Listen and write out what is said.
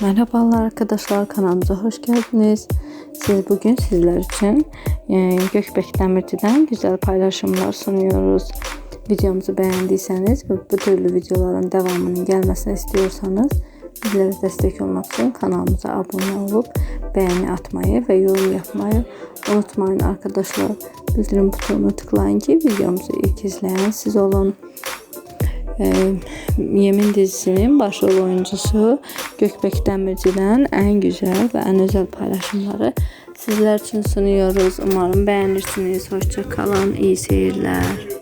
Merhabalar arkadaşlar kanalımıza hoş geldiniz. Siz bugün sizler için e, Gökbek Demirci'den güzel paylaşımlar sunuyoruz. Videomuzu beğendiyseniz ve bu türlü videoların devamının gelmesini istiyorsanız bizlere destek olmak için kanalımıza abone olup beğeni atmayı ve yorum yapmayı unutmayın arkadaşlar. Bildirim butonuna tıklayın ki videomuzu ilk izleyen siz olun. Yemin dizisinin başrol oyuncusu Gökbək Dəmircidən ən gözəl və ən özəl paylaşımları sizlər üçün sunuyoruz. Umarım bəyənirsiniz. Hoşça kalın. İyi seyirlər.